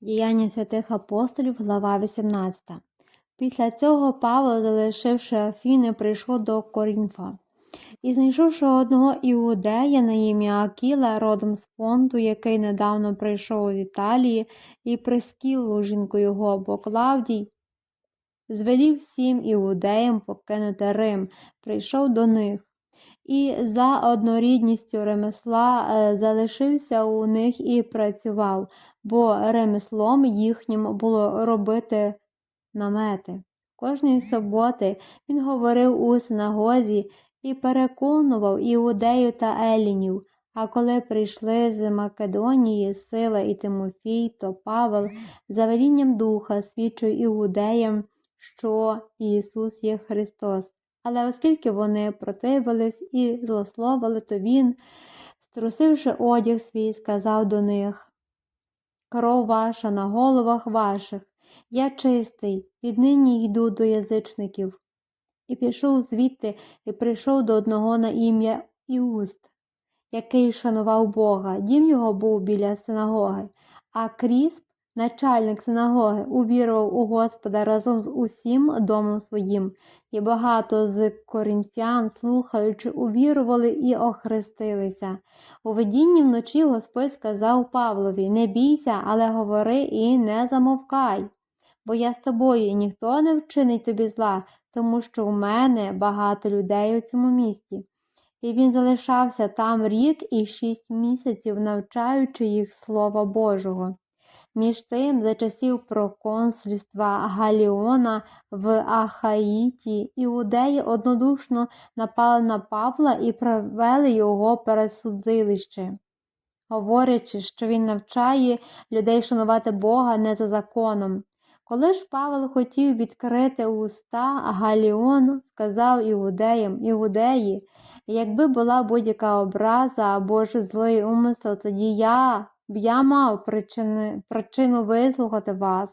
Діяння святих апостолів, глава 18. Після цього Павло, залишивши Афіни, прийшов до Корінфа. І знайшовши одного іудея на ім'я Акіла, родом з Понту, який недавно прийшов з Італії, і прискілу жінку його, бо Клавдій звелів всім іудеям покинути Рим, прийшов до них. І за однорідністю ремесла е, залишився у них і працював, бо ремеслом їхнім було робити намети. Кожної суботи він говорив у синагозі і переконував іудею та елінів. А коли прийшли з Македонії Сила і Тимофій, то Павел за велінням духа свідчив іудеям, що Ісус є Христос. Але оскільки вони противились і злословили, то він, струсивши одяг свій, сказав до них Кров ваша на головах ваших, я чистий, віднині йду до язичників. І пішов звідти і прийшов до одного на ім'я Іуст, який шанував Бога. Дім його був біля синагоги, а Крісп, начальник синагоги, увірував у Господа разом з усім домом своїм, і багато з корінфян, слухаючи, увірували і охрестилися. У видінні вночі Господь сказав Павлові Не бійся, але говори і не замовкай, бо я з тобою, і ніхто не вчинить тобі зла, тому що у мене багато людей у цьому місті. І він залишався там рік і шість місяців, навчаючи їх Слова Божого. Між тим, за часів проконсульства Галіона в Ахаїті, іудеї однодушно напали на Павла і провели його перед судилище, говорячи, що він навчає людей шанувати Бога не за законом. Коли ж Павел хотів відкрити уста, Галіон сказав іудеям, іудеї, якби була будь-яка образа або ж злий умисел, тоді я б я мав причини, причину вислухати вас.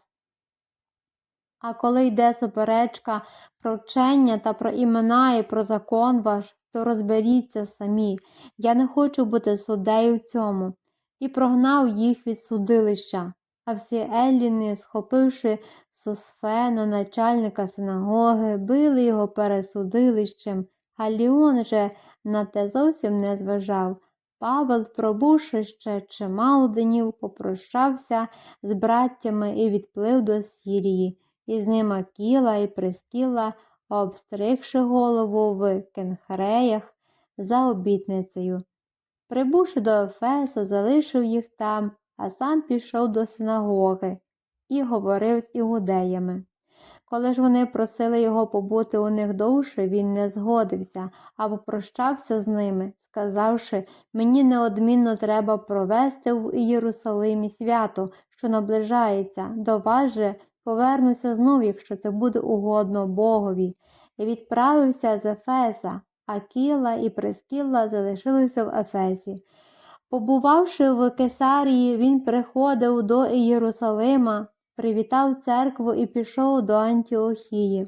А коли йде суперечка про вчення та про імена і про закон ваш, то розберіться самі. Я не хочу бути суддею в цьому. І прогнав їх від судилища. А всі Елліни, схопивши Сосфена, начальника синагоги, били його перед судилищем, а Ліон же на те зовсім не зважав. Павел, пробувши ще чимало днів, попрощався з браттями і відплив до Сірії, і з ним Акіла і Прискіла, обстригши голову в кенхреях за обітницею. Прибувши до Ефеса, залишив їх там, а сам пішов до синагоги і говорив з іудеями. Коли ж вони просили його побути у них довше, він не згодився або прощався з ними, сказавши, мені неодмінно треба провести в Єрусалимі свято, що наближається, до вас же повернуся знов, якщо це буде угодно Богові, і відправився з Ефеса, а Кіла і Прескіла залишилися в Ефесі. Побувавши в Кесарії, він приходив до Єрусалима, привітав церкву і пішов до Антіохії.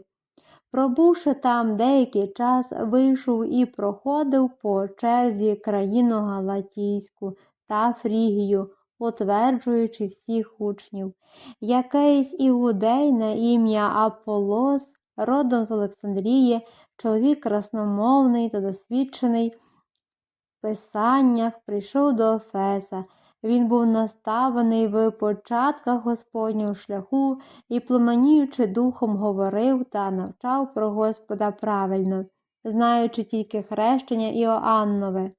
Пробувши там деякий час, вийшов і проходив по черзі країну Галатійську та Фрігію, утверджуючи всіх учнів. Якийсь іудей на ім'я Аполос, родом з Олександрії, чоловік красномовний та досвідчений в писаннях, прийшов до Офеса. Він був наставаний в початках Господнього шляху і, пломаніючи духом, говорив та навчав про Господа правильно, знаючи тільки хрещення Іоаннове.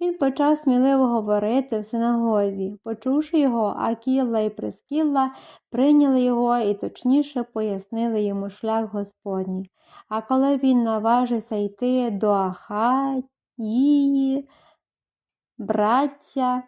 Він почав сміливо говорити в синагозі. Почувши його, Акілла і Прескілла прийняли його і точніше пояснили йому шлях Господній. А коли він наважився йти до Ахаїї, браття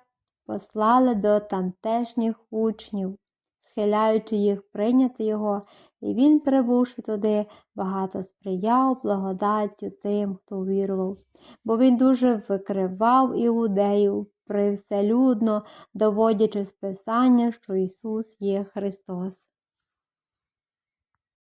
послали до тамтешніх учнів, схиляючи їх прийняти його, і він, прибувши туди, багато сприяв благодаттю тим, хто вірував, бо він дуже викривав іудеїв привселюдно, доводячи з Писання, що Ісус є Христос.